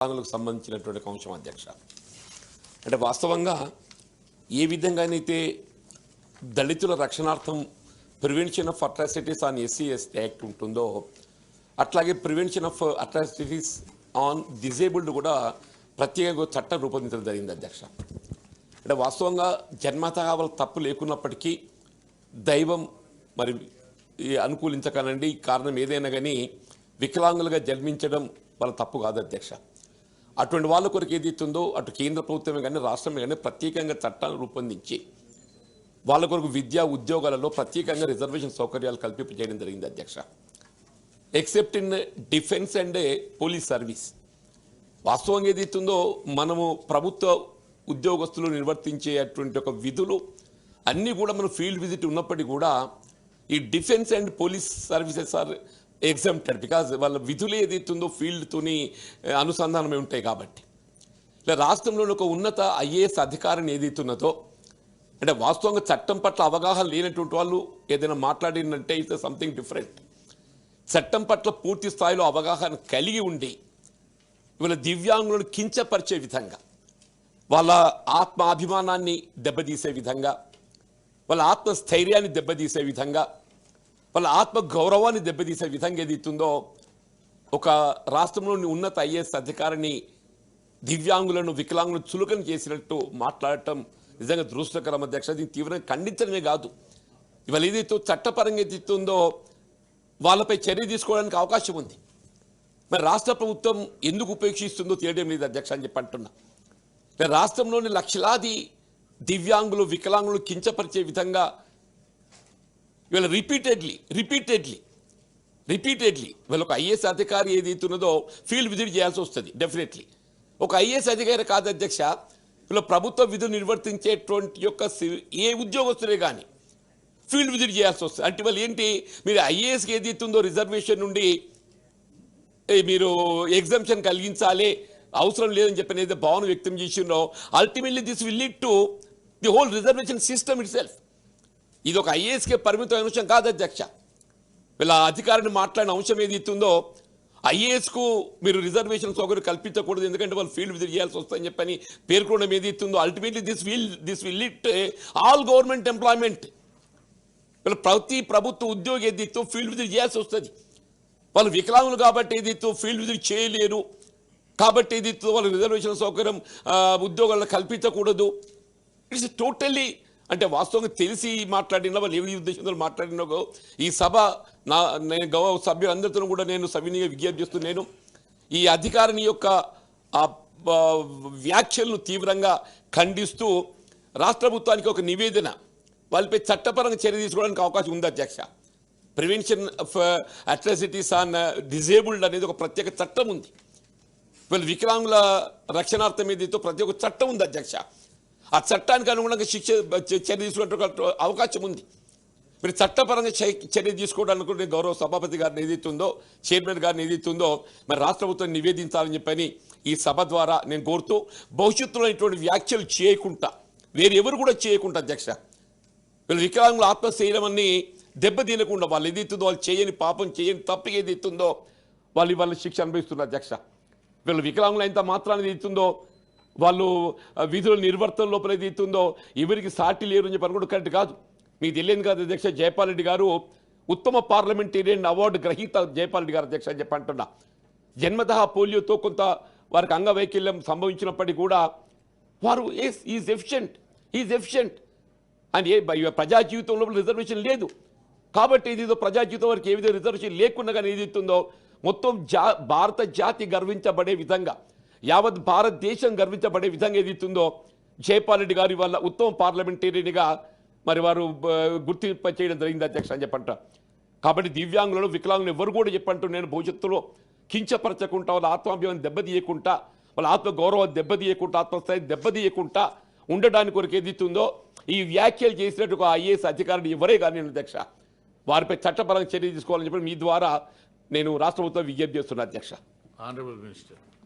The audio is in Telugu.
వికలాంగులకు సంబంధించినటువంటి ఒక అంశం అధ్యక్ష. అంటే వాస్తవంగా ఏ విధంగానైతే దళితుల రక్షణార్థం prevention of atrocities on SC ST act ఉంటుందో అట్లాగే prevention of atrocities on disabled కూడా ప్రత్యేక చట్టం రూపొందించడం జరిగింది అధ్యక్ష. అంటే వాస్తవంగా జన్మత వాళ్ళ తప్పు లేకున్నప్పటికీ దైవం మరి ఈ అనుకూలించకనండి. కారణం ఏదైనా కానీ వికలాంగులుగా జన్మించడం వాళ్ళ తప్పు కాదు అధ్యక్ష. అటువంటి వాళ్ళ కొరకు ఏది ఇస్తుందో అటు కేంద్ర ప్రభుత్వమే కానీ రాష్ట్రమే కానీ ప్రత్యేకంగా చట్టాలు రూపొందించి వాళ్ళ కొరకు విద్యా ఉద్యోగాలలో ప్రత్యేకంగా రిజర్వేషన్ సౌకర్యాలు కల్పింప చేయడం జరిగింది అధ్యక్ష. Except in defence and police service వాస్తవంగా ఏది ఇస్తుందో మనము ప్రభుత్వ ఉద్యోగస్తులు నిర్వర్తించేటువంటి ఒక విధులు అన్నీ కూడా మనం ఫీల్డ్ విజిట్ ఉన్నప్పటికీ కూడా ఈ defence and police services are exempted because వాళ్ళ విధులు ఏదైతుందో ఫీల్డ్తోని అనుసంధానమై ఉంటాయి కాబట్టి. ఇలా రాష్ట్రంలోని ఒక ఉన్నత ఐఏఎస్ అధికారిని ఏదైతున్నదో అంటే వాస్తవంగా చట్టం పట్ల అవగాహన లేనటువంటి వాళ్ళు ఏదైనా మాట్లాడినంటే ఇట్స్ సంథింగ్ డిఫరెంట్ చట్టం పట్ల పూర్తి స్థాయిలో అవగాహన కలిగి ఉండి ఇవాళ దివ్యాంగులను కించపరిచే విధంగా వాళ్ళ ఆత్మాభిమానాన్ని దెబ్బతీసే విధంగా వాళ్ళ ఆత్మస్థైర్యాన్ని దెబ్బతీసే విధంగా వాళ్ళ ఆత్మ గౌరవాన్ని దెబ్బతీసే విధంగా ఏది ఇస్తుందో ఒక రాష్ట్రంలోని ఉన్నత ఐఏఎస్ అధికారిని దివ్యాంగులను వికలాంగులను చులకన చేసినట్టు మాట్లాడటం నిజంగా దురదృష్టకరం. అధ్యక్ష దీన్ని తీవ్రంగా ఖండించడమే కాదు. ఇవాళ ఏదైతే చట్టపరంగా ఏదైతుందో వాళ్ళపై చర్య తీసుకోవడానికి అవకాశం ఉంది. మరి రాష్ట్ర ప్రభుత్వం ఎందుకు ఉపేక్షిస్తుందో తెలియడం లేదు అధ్యక్ష అని చెప్పి అంటున్నా. రాష్ట్రంలోని లక్షలాది దివ్యాంగులు వికలాంగులు కించపరిచే విధంగా వీళ్ళు రిపీటెడ్లీ రిపీటెడ్లీ రిపీటెడ్లీ వీళ్ళు ఒక ఐఏఎస్ అధికారి ఏదైతున్నదో ఫీల్డ్ విజిట్ చేయాల్సి వస్తుంది డెఫినెట్లీ ఒక ఐఏఎస్ అధికారి కాదు అధ్యక్ష వీళ్ళ ప్రభుత్వ విధులు నిర్వర్తించేటువంటి యొక్క ఏ ఉద్యోగస్తులే కానీ ఫీల్డ్ విజిట్ చేయాల్సి వస్తుంది. అంటే వాళ్ళు ఏంటి? మీరు ఐఏఎస్కి ఏది ఉందో రిజర్వేషన్ నుండి మీరు ఎగ్జామ్షన్ కలిగించాలి అవసరం లేదని చెప్పి ఏదైతే భావన వ్యక్తం చేసిందో ultimately this will lead to the whole reservation system itself ఇది ఒక ఐఏఎస్కే పరిమితమైన అంశం కాదు అధ్యక్ష. వీళ్ళ అధికారిని మాట్లాడిన అంశం ఏది ఇస్తుందో ఐఏఎస్కు మీరు రిజర్వేషన్ సౌకర్యం కల్పించకూడదు ఎందుకంటే వాళ్ళు ఫీల్డ్ విజిట్ చేయాల్సి వస్తుందని చెప్పని పేర్కొనడం ఏది ఇస్తుందో. Ultimately this will this will it all government employment వీళ్ళ ప్రతి ప్రభుత్వ ఉద్యోగి ఏది ఇస్తూ ఫీల్డ్ విజిట్ చేయాల్సి వస్తుంది. వాళ్ళు వికలాంగులు కాబట్టి ఏది ఇస్తూ ఫీల్డ్ విజిట్ చేయలేరు. కాబట్టి ఏది ఇస్తూ వాళ్ళ రిజర్వేషన్ సౌకర్యం ఉద్యోగాలను కల్పించకూడదు. ఇట్స్ టోటల్లీ అంటే వాస్తవంగా తెలిసి మాట్లాడిన వాళ్ళు ఏ ఉద్దేశంతో మాట్లాడినో ఈ సభ నా నేను గౌరవ సభ్యులందరితో కూడా నేను సవినీయ విజ్ఞప్తి చేస్తున్నాను ఈ అధికారిని యొక్క వ్యాఖ్యలను తీవ్రంగా ఖండిస్తూ రాష్ట్ర ప్రభుత్వానికి ఒక నివేదన వాళ్ళపై చట్టపరంగా చర్య తీసుకోవడానికి అవకాశం ఉంది అధ్యక్ష. Prevention of atrocities on disabled అనేది ఒక ప్రత్యేక చట్టం ఉంది. వీళ్ళు వికలాంగుల రక్షణార్థం ఏదైతే ప్రతి ఒక్క చట్టం ఉంది అధ్యక్ష ఆ చట్టానికి అనుగుణంగా శిక్ష చర్య తీసుకునే అవకాశం ఉంది. మీరు చట్టపరంగా చర్య తీసుకోవడానికి నేను గౌరవ సభాపతి గారిని ఏదైతుందో చైర్మన్ గారిని ఏదైతుందో మరి రాష్ట్ర ప్రభుత్వం నివేదించాలని చెప్పని ఈ సభ ద్వారా నేను కోరుతూ భవిష్యత్తులో ఇటువంటి వ్యాఖ్యలు చేయకుండా వేరెవరు కూడా చేయకుండా అధ్యక్ష వీళ్ళు వికలాంగులు ఆత్మశైలం దెబ్బతీయకుండా వాళ్ళు ఏదైతుందో వాళ్ళు చేయని పాపం చేయని తప్పు ఏదైతుందో వాళ్ళు వాళ్ళ శిక్ష అనుభవిస్తున్నారు అధ్యక్ష. వీళ్ళు వికలాంగులు ఎంత మాత్రాన్ని ఏదైతుందో వాళ్ళు విధుల నిర్వర్తన లోపల ఏదైతుందో ఎవరికి సాటి లేరు అని చెప్పి కూడా కరెక్ట్ కాదు. మీకు తెలియదు కాదు అధ్యక్ష జయపాల్ రెడ్డి గారు ఉత్తమ పార్లమెంటేరియన్ అవార్డు గ్రహీత జయపాల్ రెడ్డి గారు అధ్యక్ష అని చెప్పి అంటున్నా. జన్మతః పోలియోతో కొంత వారికి అంగవైకల్యం సంభవించినప్పటికీ కూడా వారు as is efficient is efficient అని ఏ ప్రజా జీవితంలో రిజర్వేషన్ లేదు. కాబట్టి ఇది ఏదో ప్రజా జీవితం వారికి ఏ విధంగా రిజర్వేషన్ లేకుండా కానీ ఏదైతుందో ఇస్తుందో మొత్తం జా భారత జాతి గర్వించబడే విధంగా యావత్ భారతదేశం గర్వించబడే విధంగా ఏది ఇస్తుందో జయపాల్ రెడ్డి గారి వల్ల ఉత్తమ పార్లమెంటేరియన్గా మరి వారు గుర్తింపు చేయడం జరిగింది అధ్యక్ష అని చెప్పంట. కాబట్టి దివ్యాంగులను వికలాంగులు ఎవరు కూడా చెప్పంటూ నేను భవిష్యత్తులో కించపరచకుండా వాళ్ళ ఆత్మాభిమానం దెబ్బతీయకుండా వాళ్ళ ఆత్మగౌరవం దెబ్బతీయకుండా ఆత్మస్థాయి దెబ్బతీయకుండా ఉండడానికి కొరకు ఏదిస్తుందో ఈ వ్యాఖ్యలు చేసినట్టు ఒక ఐఏఎస్ అధికారిని ఎవరే కానీ అధ్యక్ష. వారిపై చట్టపరంగా చర్య తీసుకోవాలని చెప్పి మీ ద్వారా నేను రాష్ట్ర ప్రభుత్వం విజ్ఞప్తి చేస్తున్నా అధ్యక్ష.